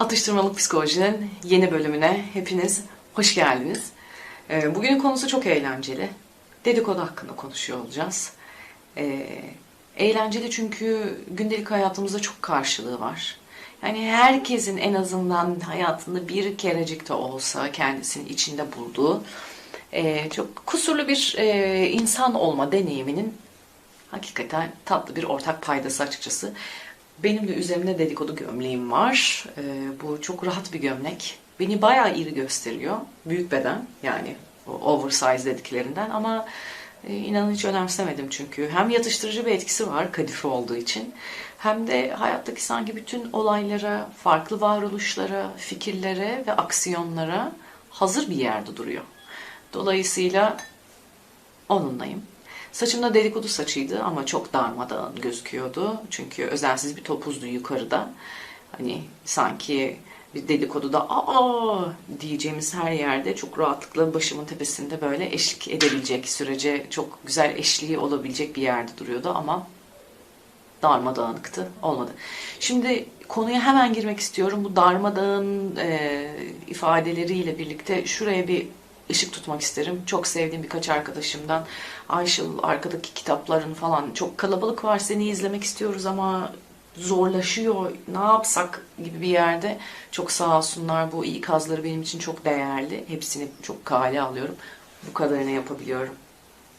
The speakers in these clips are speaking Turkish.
Atıştırmalık Psikoloji'nin yeni bölümüne hepiniz hoş geldiniz. Ee, Bugünün konusu çok eğlenceli. Dedikodu hakkında konuşuyor olacağız. Ee, Eğlenceli çünkü gündelik hayatımızda çok karşılığı var. Yani herkesin en azından hayatında bir kerecik de olsa kendisinin içinde bulduğu e, çok kusurlu bir e, insan olma deneyiminin hakikaten tatlı bir ortak paydası açıkçası. Benim de üzerimde dedikodu gömleğim var. Ee, bu çok rahat bir gömlek. Beni bayağı iri gösteriyor. Büyük beden yani oversize dediklerinden ama e, inanın hiç önemsemedim çünkü. Hem yatıştırıcı bir etkisi var kadife olduğu için hem de hayattaki sanki bütün olaylara, farklı varoluşlara, fikirlere ve aksiyonlara hazır bir yerde duruyor. Dolayısıyla onunlayım. Saçımda dedikodu saçıydı ama çok darmadağın gözüküyordu. Çünkü özensiz bir topuzdu yukarıda. Hani sanki bir dedikoduda aa diyeceğimiz her yerde çok rahatlıkla başımın tepesinde böyle eşlik edebilecek sürece çok güzel eşliği olabilecek bir yerde duruyordu ama darmadağınıktı. Olmadı. Şimdi konuya hemen girmek istiyorum. Bu darmadağın e, ifadeleriyle birlikte şuraya bir ışık tutmak isterim. Çok sevdiğim birkaç arkadaşımdan Ayşıl arkadaki kitapların falan çok kalabalık var seni izlemek istiyoruz ama zorlaşıyor ne yapsak gibi bir yerde çok sağ olsunlar bu ikazları benim için çok değerli. Hepsini çok kale alıyorum. Bu kadarını yapabiliyorum.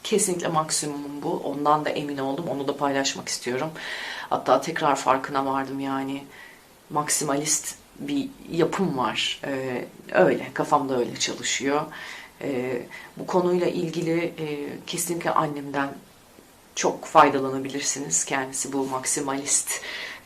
Kesinlikle maksimumum bu. Ondan da emin oldum. Onu da paylaşmak istiyorum. Hatta tekrar farkına vardım yani. Maksimalist bir yapım var. Ee, öyle. Kafamda öyle çalışıyor. Ee, bu konuyla ilgili e, kesinlikle annemden çok faydalanabilirsiniz. Kendisi bu maksimalist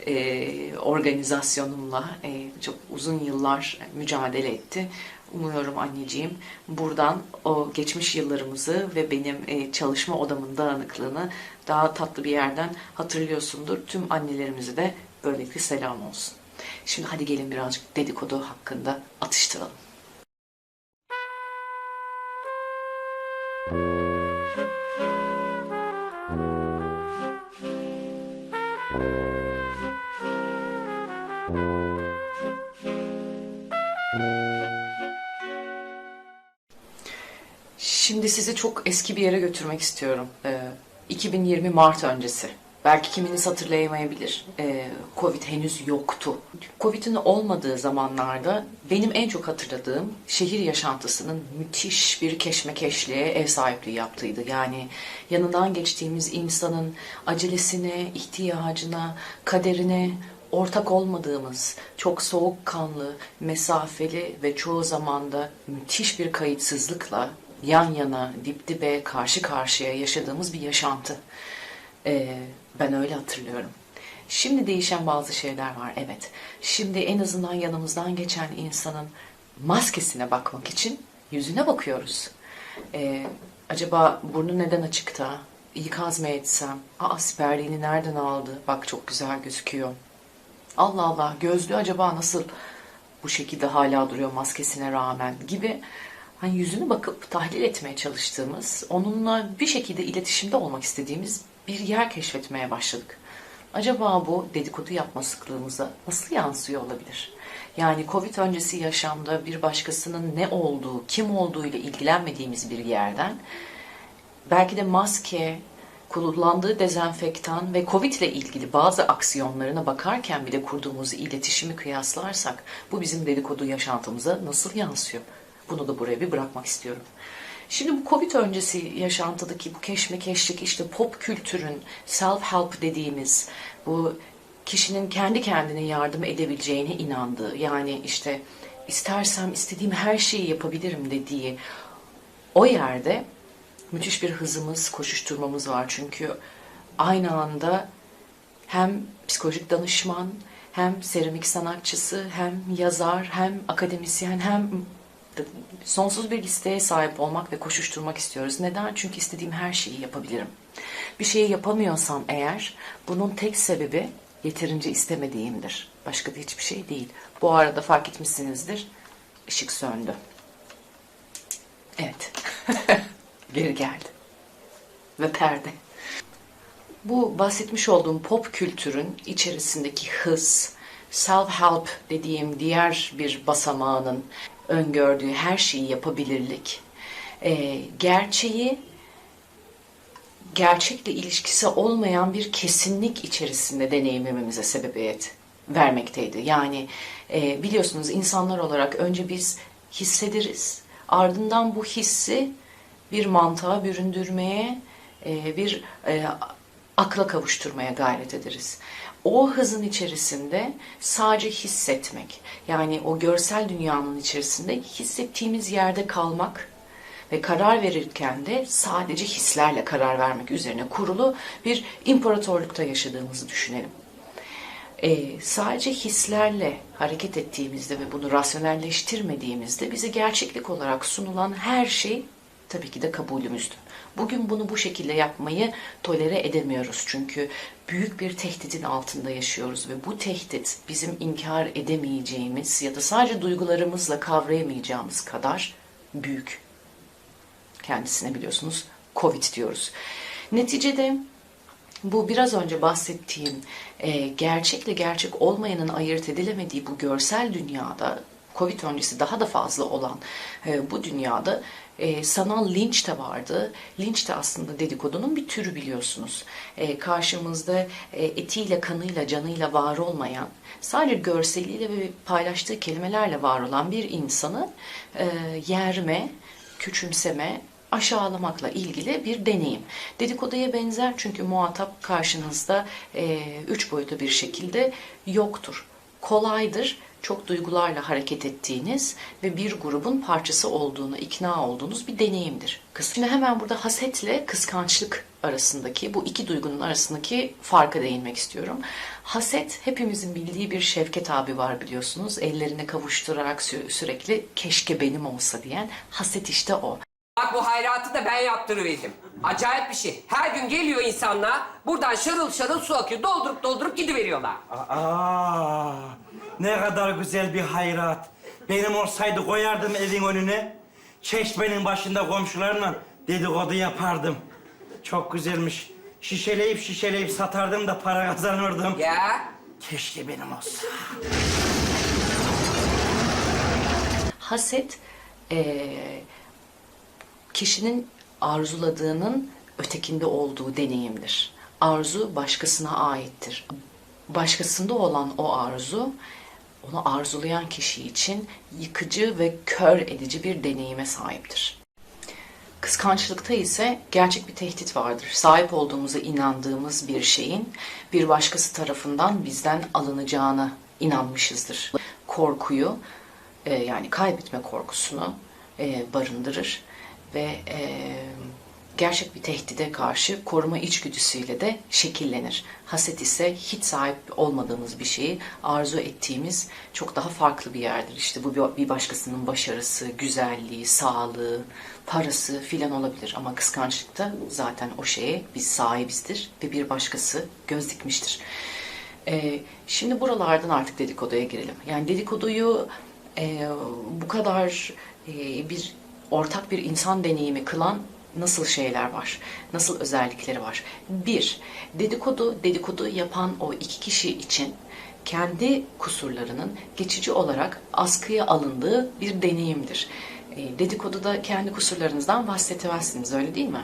e, organizasyonumla e, çok uzun yıllar mücadele etti. Umuyorum anneciğim buradan o geçmiş yıllarımızı ve benim e, çalışma odamın dağınıklığını daha tatlı bir yerden hatırlıyorsundur. Tüm annelerimize de böylelikle selam olsun. Şimdi hadi gelin birazcık dedikodu hakkında atıştıralım. Şimdi sizi çok eski bir yere götürmek istiyorum. Ee, 2020 Mart öncesi. Belki kiminiz hatırlayamayabilir. Ee, Covid henüz yoktu. Covid'in olmadığı zamanlarda benim en çok hatırladığım şehir yaşantısının müthiş bir keşmekeşliğe ev sahipliği yaptığıydı. Yani yanından geçtiğimiz insanın acelesine, ihtiyacına, kaderine, ortak olmadığımız, çok soğukkanlı, mesafeli ve çoğu zamanda müthiş bir kayıtsızlıkla yan yana, dip dibe, karşı karşıya yaşadığımız bir yaşantı. Ee, ben öyle hatırlıyorum. Şimdi değişen bazı şeyler var, evet. Şimdi en azından yanımızdan geçen insanın maskesine bakmak için yüzüne bakıyoruz. Ee, acaba burnu neden açıkta? İkaz mı etsem? Aa siperliğini nereden aldı? Bak çok güzel gözüküyor. Allah Allah gözlüğü acaba nasıl bu şekilde hala duruyor maskesine rağmen gibi hani yüzünü bakıp tahlil etmeye çalıştığımız, onunla bir şekilde iletişimde olmak istediğimiz bir yer keşfetmeye başladık. Acaba bu dedikodu yapma sıklığımıza nasıl yansıyor olabilir? Yani Covid öncesi yaşamda bir başkasının ne olduğu, kim olduğu ile ilgilenmediğimiz bir yerden belki de maske, kullandığı dezenfektan ve Covid ile ilgili bazı aksiyonlarına bakarken bile kurduğumuz iletişimi kıyaslarsak bu bizim dedikodu yaşantımıza nasıl yansıyor? Bunu da buraya bir bırakmak istiyorum. Şimdi bu Covid öncesi yaşantıdaki bu keşmekeşlik işte pop kültürün self-help dediğimiz bu kişinin kendi kendine yardım edebileceğine inandığı yani işte istersem istediğim her şeyi yapabilirim dediği o yerde müthiş bir hızımız, koşuşturmamız var. Çünkü aynı anda hem psikolojik danışman, hem seramik sanatçısı, hem yazar, hem akademisyen, hem sonsuz bir listeye sahip olmak ve koşuşturmak istiyoruz. Neden? Çünkü istediğim her şeyi yapabilirim. Bir şeyi yapamıyorsam eğer bunun tek sebebi yeterince istemediğimdir. Başka da hiçbir şey değil. Bu arada fark etmişsinizdir. Işık söndü. Evet. Geri geldi. Ve perde. Bu bahsetmiş olduğum pop kültürün içerisindeki hız self-help dediğim diğer bir basamağının öngördüğü her şeyi yapabilirlik, e, gerçeği gerçekle ilişkisi olmayan bir kesinlik içerisinde deneyimlememize sebebiyet vermekteydi. Yani e, biliyorsunuz insanlar olarak önce biz hissederiz, ardından bu hissi bir mantığa büründürmeye, e, bir e, akla kavuşturmaya gayret ederiz. O hızın içerisinde sadece hissetmek, yani o görsel dünyanın içerisinde hissettiğimiz yerde kalmak ve karar verirken de sadece hislerle karar vermek üzerine kurulu bir imparatorlukta yaşadığımızı düşünelim. Ee, sadece hislerle hareket ettiğimizde ve bunu rasyonelleştirmediğimizde bize gerçeklik olarak sunulan her şey tabii ki de kabulümüzdü. Bugün bunu bu şekilde yapmayı tolere edemiyoruz çünkü büyük bir tehditin altında yaşıyoruz ve bu tehdit bizim inkar edemeyeceğimiz ya da sadece duygularımızla kavrayamayacağımız kadar büyük. Kendisine biliyorsunuz Covid diyoruz. Neticede bu biraz önce bahsettiğim e, gerçekle gerçek olmayanın ayırt edilemediği bu görsel dünyada Covid öncesi daha da fazla olan e, bu dünyada e, sanal linç de vardı. Linç de aslında dedikodunun bir türü biliyorsunuz. E, karşımızda e, etiyle, kanıyla, canıyla var olmayan, sadece görseliyle ve paylaştığı kelimelerle var olan bir insanı e, yerme, küçümseme, aşağılamakla ilgili bir deneyim. Dedikoduya benzer çünkü muhatap karşınızda e, üç boyutlu bir şekilde yoktur. Kolaydır, çok duygularla hareket ettiğiniz ve bir grubun parçası olduğunu, ikna olduğunuz bir deneyimdir. Şimdi hemen burada hasetle kıskançlık arasındaki, bu iki duygunun arasındaki farka değinmek istiyorum. Haset hepimizin bildiği bir Şevket abi var biliyorsunuz. Ellerini kavuşturarak sü- sürekli keşke benim olsa diyen haset işte o. Bak bu hayratı da ben yaptırıverdim. Acayip bir şey. Her gün geliyor insanlar, buradan şarıl şarıl su akıyor. Doldurup doldurup gidiveriyorlar. Aa, ne kadar güzel bir hayrat. Benim olsaydı koyardım evin önüne. Çeşmenin başında komşularla dedikodu yapardım. Çok güzelmiş. Şişeleyip şişeleyip satardım da para kazanırdım. Ya Keşke benim olsa. Haset eee, kişinin arzuladığının ötekinde olduğu deneyimdir. Arzu başkasına aittir. Başkasında olan o arzu onu arzulayan kişi için yıkıcı ve kör edici bir deneyime sahiptir. Kıskançlıkta ise gerçek bir tehdit vardır. Sahip olduğumuza inandığımız bir şeyin bir başkası tarafından bizden alınacağına inanmışızdır. Korkuyu e, yani kaybetme korkusunu e, barındırır ve e, gerçek bir tehdide karşı koruma içgüdüsüyle de şekillenir. Haset ise hiç sahip olmadığımız bir şeyi arzu ettiğimiz çok daha farklı bir yerdir. İşte bu bir- başkasının başarısı, güzelliği, sağlığı, parası filan olabilir. Ama kıskançlıkta zaten o şeye biz sahibizdir ve bir başkası göz dikmiştir. Ee, şimdi buralardan artık dedikoduya girelim. Yani dedikoduyu e, bu kadar e, bir ortak bir insan deneyimi kılan nasıl şeyler var? Nasıl özellikleri var? Bir, dedikodu, dedikodu yapan o iki kişi için kendi kusurlarının geçici olarak askıya alındığı bir deneyimdir. E, dedikoduda kendi kusurlarınızdan bahsetmezsiniz, öyle değil mi?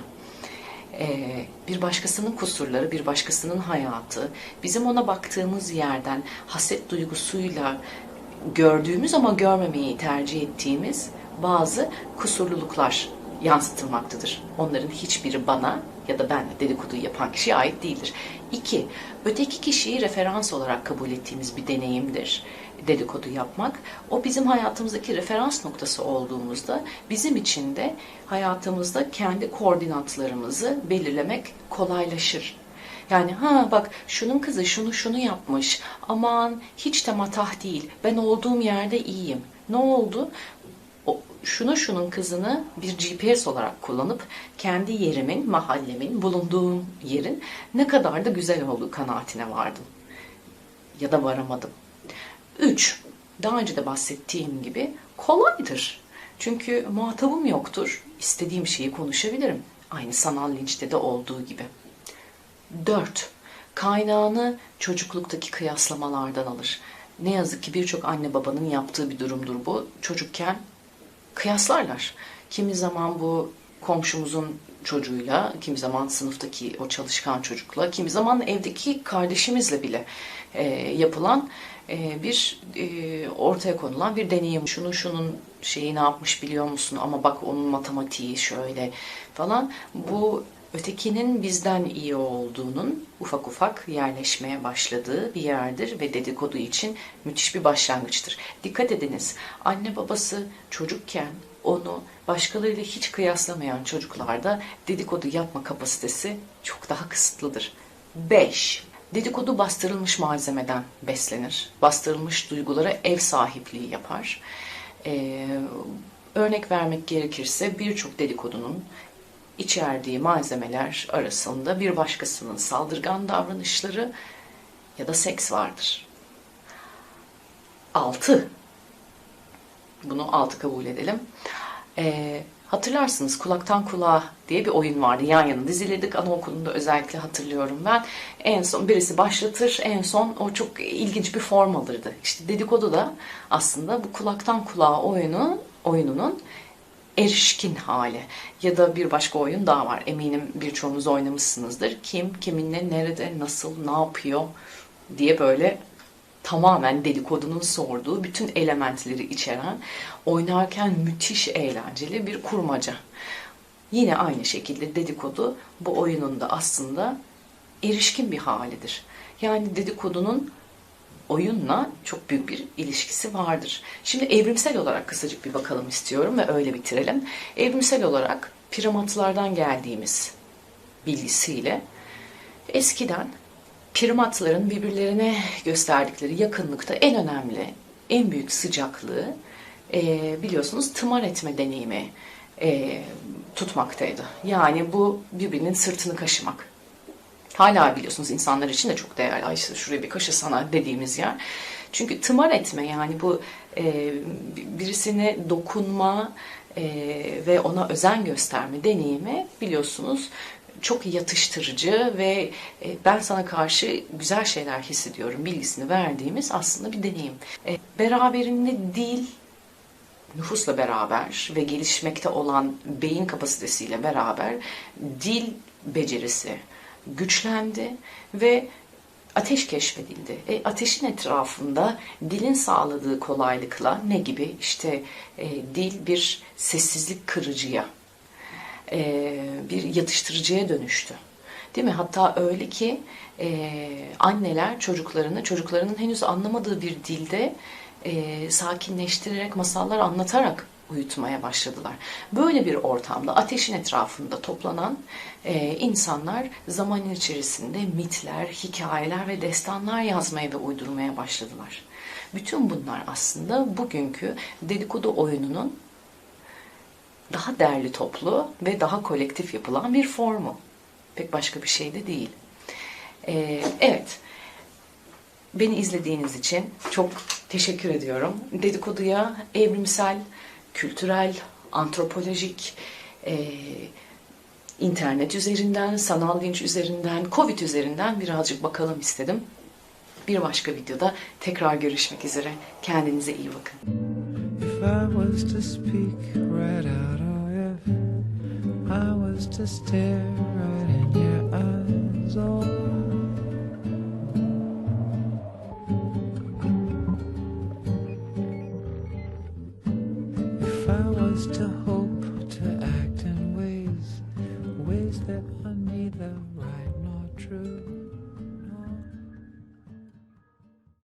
Ee, bir başkasının kusurları, bir başkasının hayatı, bizim ona baktığımız yerden haset duygusuyla gördüğümüz ama görmemeyi tercih ettiğimiz bazı kusurluluklar yansıtılmaktadır. Onların hiçbiri bana ya da benle dedikodu yapan kişiye ait değildir. İki, öteki kişiyi referans olarak kabul ettiğimiz bir deneyimdir dedikodu yapmak. O bizim hayatımızdaki referans noktası olduğumuzda bizim için de hayatımızda kendi koordinatlarımızı belirlemek kolaylaşır. Yani ha bak şunun kızı şunu şunu yapmış. Aman hiç de matah değil. Ben olduğum yerde iyiyim. Ne oldu? Şunu şunun kızını bir GPS olarak kullanıp kendi yerimin, mahallemin, bulunduğum yerin ne kadar da güzel olduğu kanaatine vardım. Ya da varamadım. Üç, daha önce de bahsettiğim gibi kolaydır. Çünkü muhatabım yoktur. İstediğim şeyi konuşabilirim. Aynı sanal linçte de olduğu gibi. 4. Kaynağını çocukluktaki kıyaslamalardan alır. ne yazık ki birçok anne babanın yaptığı bir durumdur bu. Çocukken kıyaslarlar. Kimi zaman bu komşumuzun çocuğuyla, kimi zaman sınıftaki o çalışkan çocukla, kimi zaman evdeki kardeşimizle bile e, yapılan e, bir e, ortaya konulan bir deneyim. Şunu şunun şeyi ne yapmış biliyor musun ama bak onun matematiği şöyle falan. Bu ötekinin bizden iyi olduğunun ufak ufak yerleşmeye başladığı bir yerdir ve dedikodu için müthiş bir başlangıçtır. Dikkat ediniz, anne babası çocukken onu başkalarıyla hiç kıyaslamayan çocuklarda dedikodu yapma kapasitesi çok daha kısıtlıdır. 5. Dedikodu bastırılmış malzemeden beslenir. Bastırılmış duygulara ev sahipliği yapar. Ee, örnek vermek gerekirse birçok dedikodunun içerdiği malzemeler arasında bir başkasının saldırgan davranışları ya da seks vardır. 6. Bunu 6 kabul edelim. Ee, hatırlarsınız kulaktan kulağa diye bir oyun vardı. Yan yana dizilirdik. Anaokulunda özellikle hatırlıyorum ben. En son birisi başlatır. En son o çok ilginç bir form alırdı. İşte dedikodu da aslında bu kulaktan kulağa oyunu oyununun erişkin hali ya da bir başka oyun daha var. Eminim birçoğunuz oynamışsınızdır. Kim, kiminle, nerede, nasıl, ne yapıyor diye böyle tamamen dedikodunun sorduğu bütün elementleri içeren oynarken müthiş eğlenceli bir kurmaca. Yine aynı şekilde dedikodu bu oyunun da aslında erişkin bir halidir. Yani dedikodunun oyunla çok büyük bir ilişkisi vardır. Şimdi evrimsel olarak kısacık bir bakalım istiyorum ve öyle bitirelim. Evrimsel olarak primatlardan geldiğimiz bilgisiyle eskiden primatların birbirlerine gösterdikleri yakınlıkta en önemli, en büyük sıcaklığı e, biliyorsunuz tımar etme deneyimi e, tutmaktaydı. Yani bu birbirinin sırtını kaşımak. Hala biliyorsunuz insanlar için de çok değerli. Ay işte şuraya bir kaşı sana dediğimiz yer. Çünkü tımar etme yani bu e, birisine dokunma e, ve ona özen gösterme deneyimi biliyorsunuz çok yatıştırıcı ve e, ben sana karşı güzel şeyler hissediyorum bilgisini verdiğimiz aslında bir deneyim. E, beraberinde dil nüfusla beraber ve gelişmekte olan beyin kapasitesiyle beraber dil becerisi güçlendi ve ateş keşfedildi. E, ateşin etrafında dilin sağladığı kolaylıkla ne gibi? İşte e, dil bir sessizlik kırıcıya, e, bir yatıştırıcıya dönüştü. Değil mi? Hatta öyle ki e, anneler çocuklarını, çocuklarının henüz anlamadığı bir dilde e, sakinleştirerek, masallar anlatarak uyutmaya başladılar. Böyle bir ortamda ateşin etrafında toplanan e, insanlar zaman içerisinde mitler, hikayeler ve destanlar yazmaya ve uydurmaya başladılar. Bütün bunlar aslında bugünkü dedikodu oyununun daha derli toplu ve daha kolektif yapılan bir formu. Pek başka bir şey de değil. Ee, evet, beni izlediğiniz için çok teşekkür ediyorum. Dedikoduya evrimsel, kültürel, antropolojik, e, internet üzerinden, sanal linç üzerinden, Covid üzerinden birazcık bakalım istedim. Bir başka videoda tekrar görüşmek üzere. Kendinize iyi bakın. If I was to speak right out, or if I was to stare right in your eyes, oh.